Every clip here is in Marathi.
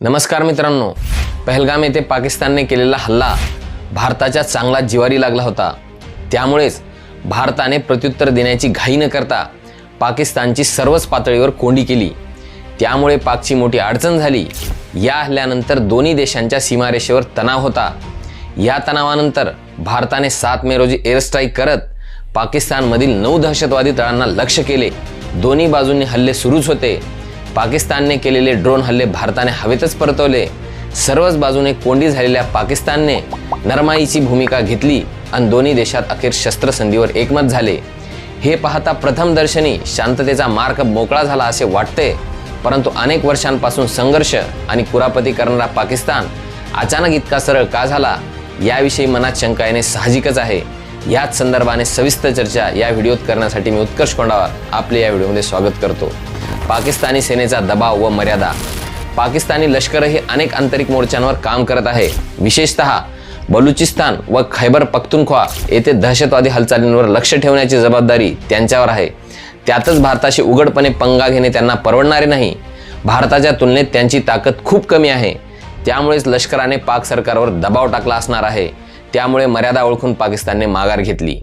नमस्कार मित्रांनो. पहलगाम येथे पाकिस्तानने केलेला हल्ला भारताच्या चांगला जिवारी लागला होता. त्यामुळेच भारताने प्रत्युत्तर देण्याची घाई न करता पाकिस्तानची सर्वच पातळीवर कोंडी केली. त्यामुळे पाकची मोठी अडचण झाली. या हल्ल्यानंतर दोन्ही देशांच्या सीमारेषेवर तणाव होता. या तणावानंतर भारताने सात मे रोजी एअरस्ट्राईक करत पाकिस्तानमधील नऊ दहशतवादी तळांना लक्ष्य केले. दोन्ही बाजूंनी हल्ले सुरूच होते. पाकिस्तानने केलेले ड्रोन हल्ले भारताने हवेतच परतवले. सर्वच बाजूने कोंडी झालेल्या पाकिस्तानने नरमाईची भूमिका घेतली आणि दोन्ही देशात अखेर शस्त्रसंधीवर एकमत झाले. हे पाहता प्रथमदर्शनी शांततेचा मार्ग मोकळा झाला असे वाटते. परंतु अनेक वर्षांपासून संघर्ष आणि कुरापती करणारा पाकिस्तान अचानक इतका सरळ का झाला? याविषयी मनात शंका येणे साहजिकच आहे. याच संदर्भाने सविस्तर चर्चा या व्हिडिओत करण्यासाठी मी उत्कर्ष कोंडावर आपले या व्हिडिओमध्ये स्वागत करतो. पाकिस्तानी सेनेचा दबाव व मर्यादा. पाकिस्तानी लष्करही अनेक आंतरिक मोर्चांवर काम करत आहे. विशेषतः बलुचिस्तान व खैबर पख्तुनख्वा येथे दहशतवादी हालचालींवर लक्ष ठेवण्याची जबाबदारी त्यांच्यावर आहे. त्यातच भारताशी उघडपणे पंगा घेणे त्यांना परवडणारे नाही. भारताच्या तुलनेत त्यांची ताकद खूप कमी आहे. त्यामुळेच लष्कराने पाक सरकारवर दबाव टाकला असणार आहे. त्यामुळे मर्यादा ओळखून पाकिस्तानने माघार घेतली.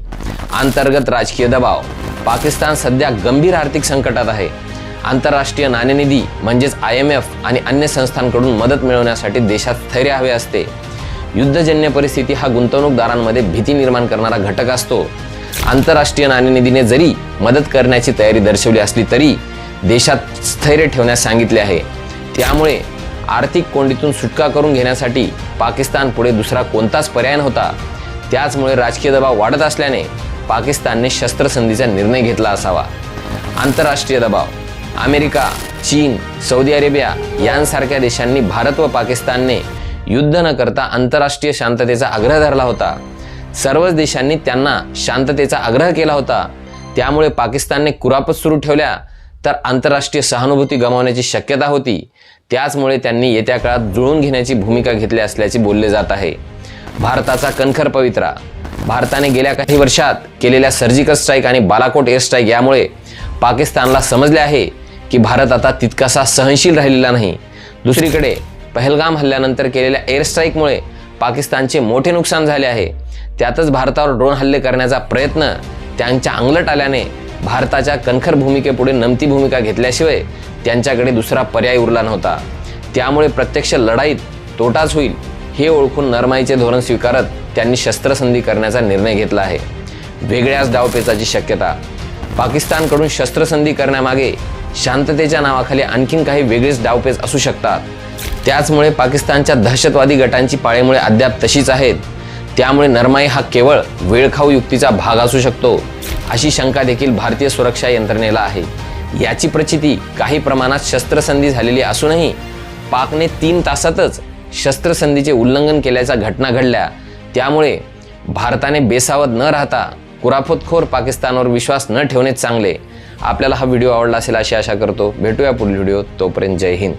अंतर्गत राजकीय दबाव. पाकिस्तान सध्या गंभीर आर्थिक संकटात आहे. आंतरराष्ट्रीय नाणेनिधी म्हणजेच आय एम एफ आणि अन्य संस्थांकडून मदत मिळवण्यासाठी देशात स्थैर्य हवे असते. युद्धजन्य परिस्थिती हा गुंतवणूकदारांमध्ये भीती निर्माण करणारा घटक असतो. आंतरराष्ट्रीय नाणेनिधीने जरी मदत करण्याची तयारी दर्शवली असली तरी देशात स्थैर्य ठेवण्यास सांगितले आहे. त्यामुळे आर्थिक कोंडीतून सुटका करून घेण्यासाठी पाकिस्तान पुढे दुसरा कोणताच पर्याय नव्हता. त्याचमुळे राजकीय दबाव वाढत असल्याने पाकिस्तानने शस्त्रसंधीचा निर्णय घेतला असावा. आंतरराष्ट्रीय दबाव अमेरिका चीन सौदी अरेबिया यांसारख्या देशांनी भारत व पाकिस्तानने युद्ध न करता आंतरराष्ट्रीय शांततेचा आग्रह धरला होता. सर्वच देशांनी त्यांना शांततेचा आग्रह केला होता. त्यामुळे पाकिस्तानने कुरापत सुरू ठेवल्या तर आंतरराष्ट्रीय सहानुभूती गमावण्याची शक्यता होती. त्याचमुळे त्यांनी येत्या काळात जुळून घेण्याची भूमिका घेतली असल्याचे बोलले जात आहे. भारताचा कणखर पवित्रा. भारताने गेल्या काही वर्षात केलेल्या सर्जिकल स्ट्राईक आणि बालाकोट एअर स्ट्राईक यामुळे पाकिस्तानला समजले आहे की भारत आता तितकासा सहनशील राहिलेला नाही. दुसरीकडे पहलगाम हल्ल्यानंतर केलेल्या एअर स्ट्राईकमुळे पाकिस्तानचे मोठे नुकसान झाले आहे. त्यातच भारतावर ड्रोन हल्ले करण्याचा प्रयत्न त्यांच्या अंगलट आल्याने भारताच्या कणखर भूमिकेपुढे नमती भूमिका घेतल्याशिवाय त्यांच्याकडे दुसरा पर्याय उरला नव्हता. त्यामुळे प्रत्यक्ष लढाईत तोटाच होईल हे ओळखून नरमाईचे धोरण स्वीकारत त्यांनी शस्त्रसंधी करण्याचा निर्णय घेतला आहे. वेगळ्याच डावपेचाची शक्यता. पाकिस्तानकडून शस्त्रसंधी करण्यामागे शांततेच्या नावाखाली आणखीन काही वेगळेच डावपेच असू शकतात. त्याचमुळे पाकिस्तानच्या दहशतवादी गटांची पाळेमुळे अद्याप तशीच आहेत. त्यामुळे नरमाई हा केवळ वेळखाऊ युक्तीचा भाग असू शकतो अशी शंका देखील भारतीय सुरक्षा यंत्रणेला आहे. याची प्रचिती काही प्रमाणात शस्त्रसंधी झालेली असूनही पाकने तीन तासातच शस्त्रसंधीचे उल्लंघन केल्याच्या घटना घडल्या. त्यामुळे भारताने बेसावत न राहता कुराफतखोर पाकिस्तानवर विश्वास न ठेवणे चांगले. आपल्याला हा व्हिडिओ आवडला असेल अशी आशा करतो. भेटूया पुढील व्हिडिओ तोपर्यंत जय हिंद.